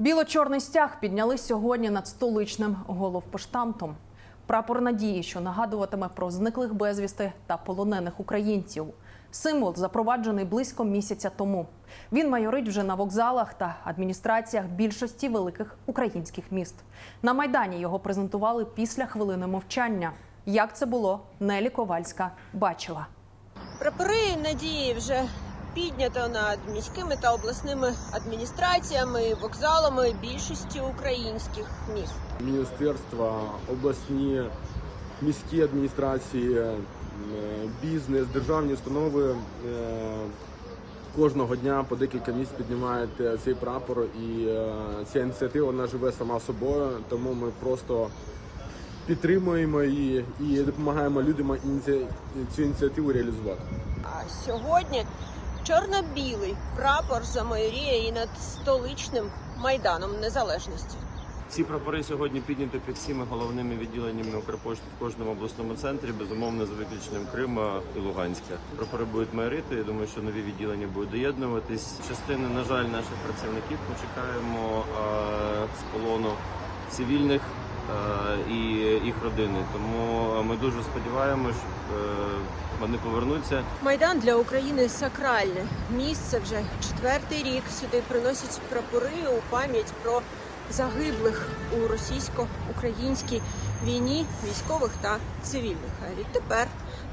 Біло-чорний стяг підняли сьогодні над столичним головпоштамтом. Прапор надії, що нагадуватиме про зниклих безвісти та полонених українців. Символ запроваджений близько місяця тому. Він майорить вже на вокзалах та адміністраціях більшості великих українських міст. На майдані його презентували після хвилини мовчання. Як це було, Нелі Ковальська бачила. Прапори надії вже піднято над міськими та обласними адміністраціями, вокзалами більшості українських міст. міністерства, обласні, міські адміністрації, бізнес, державні установи е, кожного дня по декілька місць піднімають е, цей прапор, і е, ця ініціатива вона живе сама собою, тому ми просто підтримуємо її і допомагаємо людям цю ініціативу реалізувати. А сьогодні чорно-білий прапор замайоріє і над столичним майданом незалежності. Ці прапори сьогодні підняті під всіми головними відділеннями Укрпошти в кожному обласному центрі, безумовно, за виключенням Крима і Луганська. Прапори будуть майорити. Я думаю, що нові відділення будуть доєднуватись. Частини, на жаль, наших працівників ми чекаємо з полону цивільних і їх родини. Тому ми дуже сподіваємось, що е, вони повернуться. Майдан для України сакральне місце вже четвертий рік. Сюди приносять прапори у пам'ять про загиблих у російсько-українській війні військових та цивільних. А відтепер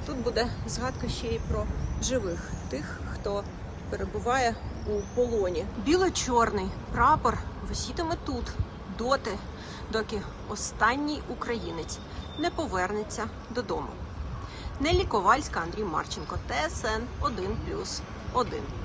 тут буде згадка ще й про живих тих, хто перебуває у полоні. Біло-чорний прапор висітиме тут доти, доки останній українець не повернеться додому. Нелі Ковальська, Андрій Марченко, ТСН 1+,1.